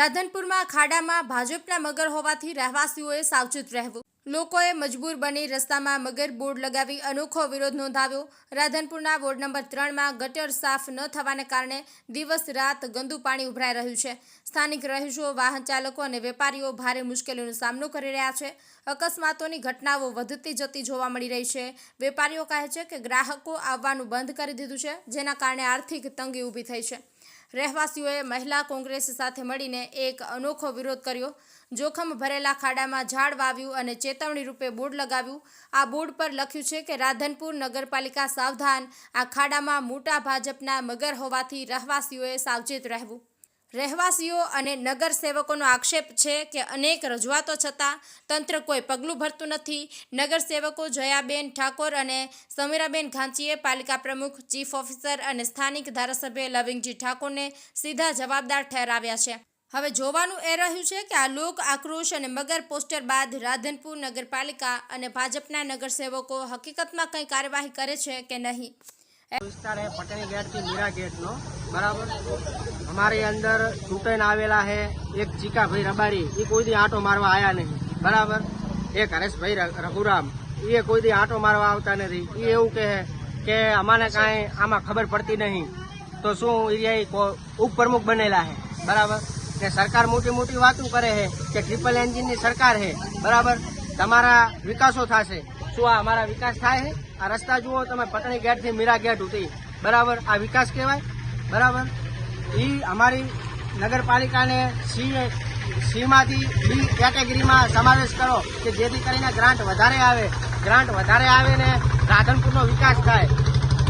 રાધનપુરમાં ખાડામાં ભાજપના મગર હોવાથી રહેવાસીઓએ સાવચેત રહેવું. લોકોએ મજબૂર બની રસ્તામાં મગર બોર્ડ લગાવી અનોખો વિરોધ નોંધાવ્યો. રાધનપુરના વોર્ડ નંબર ત્રણમાં ગટર સાફ ન થવાને કારણે દિવસ રાત ગંદુ પાણી ઉભરાઈ રહ્યું છે. સ્થાનિક રહીશો, વાહન ચાલકો અને વેપારીઓ ભારે મુશ્કેલીનો સામનો કરી રહ્યા છે. અકસ્માતોની ઘટનાઓ વધતી જતી જોવા મળી રહી છે. વેપારીઓ કહે છે કે ગ્રાહકો આવવાનું બંધ કરી દીધું છે, જેના કારણે આર્થિક તંગી ઊભી થઈ છે. રહેવાસીઓએ મહિલા કોંગ્રેસ સાથે મળીને એક અનોખો વિરોધ કર્યો. જોખમ ભરેલા ખાડામાં ઝાડ વાવ્યું અને ચેતવણી રૂપે બોર્ડ લગાવ્યું. આ બોર્ડ પર લખ્યું છે કે રાધનપુર નગરપાલિકા સાવધાન, આ ખાડામાં મોટા ભાજપના મગર હોવાથી રહેવાસીઓએ સાવચેત રહેવું. રહેવાસીઓ અને નગર સેવકોનો આક્ષેપ છે કે અનેક રજૂઆતો છતાં તંત્ર કોઈ પગલું ભરતું નથી. નગર સેવકો જયાબેન ઠાકોર અને સમીરાબેન ઘાંચીએ પાલિકા પ્રમુખ, ચીફ ઓફિસર અને સ્થાનિક ધારાસભ્ય લવિંગજી ઠાકોરને સીધા જવાબદાર ઠેરાવ્યા છે. હવે જોવાનું એ રહ્યું છે કે આ લોક આક્રોશ અને મગર પોસ્ટર બાદ રાધનપુર નગરપાલિકા અને ભાજપના નગરસેવકો હકીકતમાં કંઈ કાર્યવાહી કરે છે કે નહીં? વિસ્તાર પટેલ ગેટથી મીરા ગેટનો. બરાબર? અમારી અંદર ચૂંટાઈને આવેલા છે એક ચીકાભાઈ રબારી એ કોઈ દી આંટો મારવા આવ્યા નહીં. બરાબર? એક હરેશભાઈ રઘુરામ એ કોઈ દી આંટો મારવા આવતા નથી. એ એવું કહે કે અમાને કાંઈ આમાં ખબર પડતી નહીં. તો શું એ ઉપપ્રમુખ બનેલા છે બરાબર? કે સરકાર મોટી મોટી વાતો કરે છે કે ટ્રિપલ એન્જિનની સરકાર છે બરાબર? તમારા વિકાસો થશે. શું આ અમારા વિકાસ થાય છે આ રસ્તા જુઓ, તમે પટણી ગેટથી મીરા ગેટ ઉતરી. બરાબર? આ વિકાસ કહેવાય? બરાબર? એ અમારી નગરપાલિકાને સી સીમાંથી બી કેટેગરીમાં સમાવેશ કરો કે જેથી કરીને ગ્રાન્ટ વધારે આવે. ગ્રાન્ટ વધારે આવે ને રાધનપુરનો વિકાસ થાય.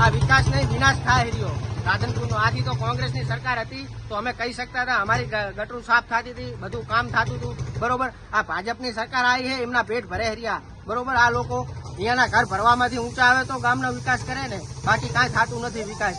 આ વિકાસ નહીં વિનાશ થાય રહ્યો. રાધનપુરનો, આથી તો કોંગ્રેસની સરકાર હતી તો અમે કહી શકતા હતા, અમારી ગટરું સાફ થતી હતી, બધું કામ થતું હતું. બરોબર? આ ભાજપની સરકાર આવી છે, એમના પેટ ભરે હર્યા બરોબર? આ લોકો અહીંયાના ઘર ભરવામાંથી ઊંચા આવે તો ગામનો વિકાસ કરે ને. બાકી કાંઈ થતું નથી વિકાસ.